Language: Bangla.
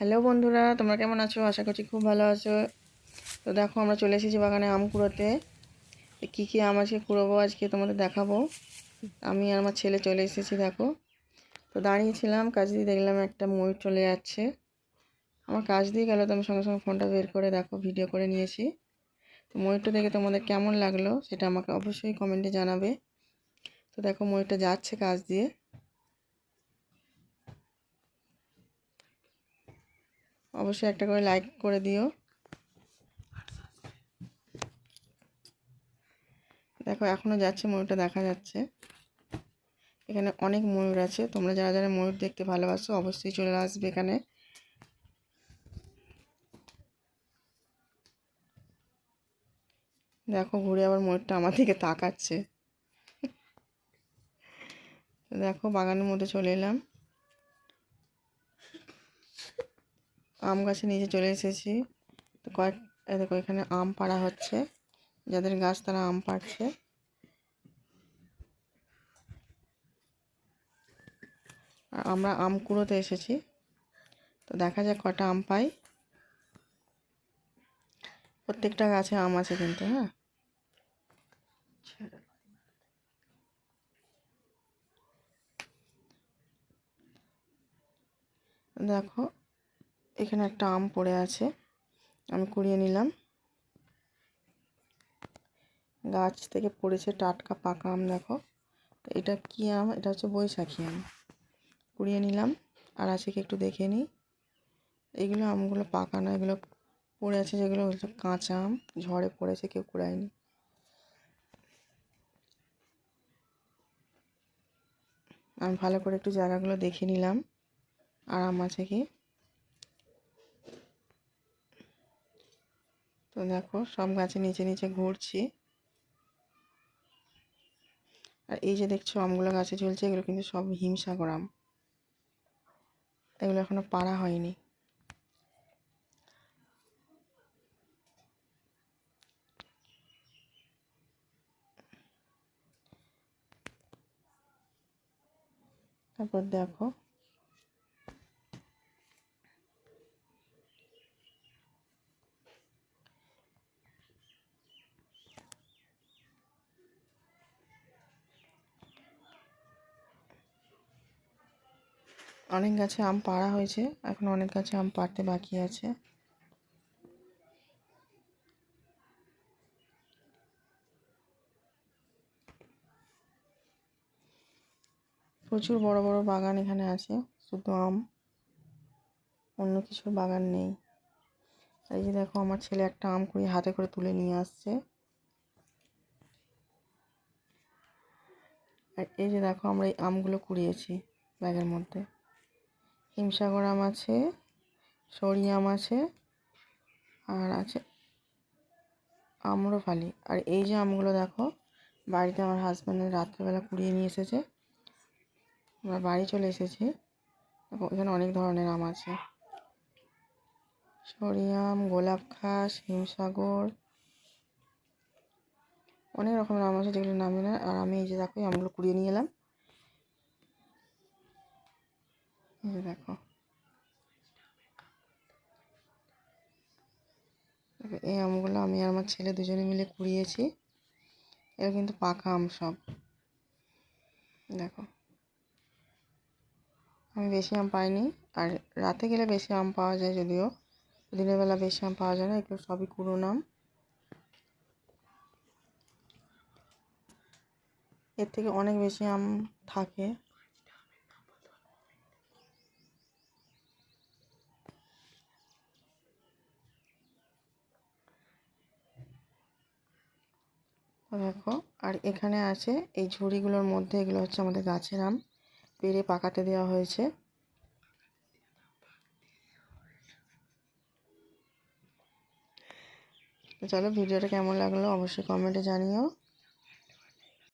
হ্যালো বন্ধুরা, তোমরা কেমন আছো? আশা করছি খুব ভালো আছো। তো দেখো, আমরা চলে এসেছি বাগানে আম কুড়োতে। কী কী আম আজকে কুড়োবো, আজকে তোমাদের দেখাবো। আমি আর আমার ছেলে চলে এসেছি, দেখো। তো দাঁড়িয়েছিলাম, কাজ দিয়ে দেখলাম একটা ময়ূর চলে যাচ্ছে। আমার কাজ দিয়ে গেলো, তো আমি সঙ্গে সঙ্গে ফোনটা বের করে, দেখো, ভিডিও করে নিয়েছি। তো ময়ূরটা দেখে তোমাদের কেমন লাগল, সেটা আমাকে অবশ্যই কমেন্টে জানাবে। তো দেখো, ময়ূরটা যাচ্ছে কাজ দিয়ে। অবশ্যই একটা করে লাইক করে দিও। দেখো এখনও যাচ্ছে, ময়ূরটা দেখা যাচ্ছে। এখানে অনেক ময়ূর আছে। তোমরা যারা যারা ময়ূর দেখতে ভালোবাসো, অবশ্যই চলে আসবে এখানে। দেখো, ঘুরে আবার ময়ূরটা আমার দিকে তাকাচ্ছে। দেখো, বাগানের মধ্যে চলে এলাম। আম গাছে নিচে চলে এসেছি। তো কয়েক দেখো, এখানে আম পাড়া হচ্ছে। যাদের গাছ তারা আম পাড়ছে। আর আমরা আম কুড়োতে এসেছি। তো দেখা যাক কটা আম পাই। প্রত্যেকটা গাছে আম আছে কিন্তু হ্যাঁ? দেখো এখানে একটা আম পড়ে আছে, আমি কুড়িয়ে নিলাম। গাছ থেকে পড়েছে টাটকা পাকা আম, দেখো। এটা কি আম? এটা হচ্ছে বৈশাখী আম। কুড়িয়ে নিলাম, আর আছে কি একটু দেখে নিই। এগুলো আমগুলো পাকা না এগুলো পড়ে আছে যেগুলো হচ্ছে কাঁচা আম, ঝড়ে পড়েছে, কেউ কুড়ায়নি। আমি ভালো করে একটু জায়গাগুলো দেখে নিলাম, আর আম আছে কি? তো দেখো, সব গাছের নিচে নিচে ঘুরছি। আর এই যে দেখছ, আমগুলো গাছে চলছে এগুলো কিন্তু সব হিমসাগর এগুলো এখনও পাড়া হয়নি। তারপর দেখো অনেক গাছে আম পাড়া হয়েছে, এখন অনেক গাছে আম পাড়তে বাকি আছে। প্রচুর বড় বড় বাগান এখানে আছে, শুধু আম, অন্য কিছুর বাগান নেই। এই যে দেখো, আমার ছেলে একটা আম কুড়িয়ে হাতে করে তুলে নিয়ে আসছে। আর এই যে দেখো, আমরা এই আমগুলো কুড়িয়েছি ব্যাগের মধ্যে। হিমসাগর আম আছে, সরি আম আছে, আর আছে আম্রফালি। আর এই যে আমগুলো দেখো, বাড়িতে আমার হাজব্যান্ডের রাত্রেবেলা কুড়িয়ে নিয়ে এসেছে। আমরা বাড়ি চলে এসেছি, দেখো এখানে অনেক ধরনের আম আছে। সরিয়াম গোলাপ খাস হিমসাগর, অনেক রকমের আম আছে যেগুলো নামে না। আর আমি এই যে দেখো আমগুলো কুড়িয়ে নিয়ে এলাম এই যে দেখো, এই আমগুলো আমি আর আমার ছেলে দুজনে মিলে কুড়িয়েছি। এরা কিন্তু পাকা আম সব। দেখো। আমি বেশি আম পাইনি। আর রাতে গেলে বেশি আম পাওয়া যায় যদিও। দিনের বেলা বেশি আম পাওয়া যায় না, এগুলো সবই কুড়োনো আম। এর থেকে অনেক বেশি আম থাকে। দেখো, আর এখানে আছে এই ঝুড়িগুলোর মধ্যে, এগুলো হচ্ছে আমাদের গাছের আম। পেরে পাকাতে দেওয়া হয়েছে। চলো ভিডিওটা কেমন লাগল অবশ্যই কমেন্টে জানিও।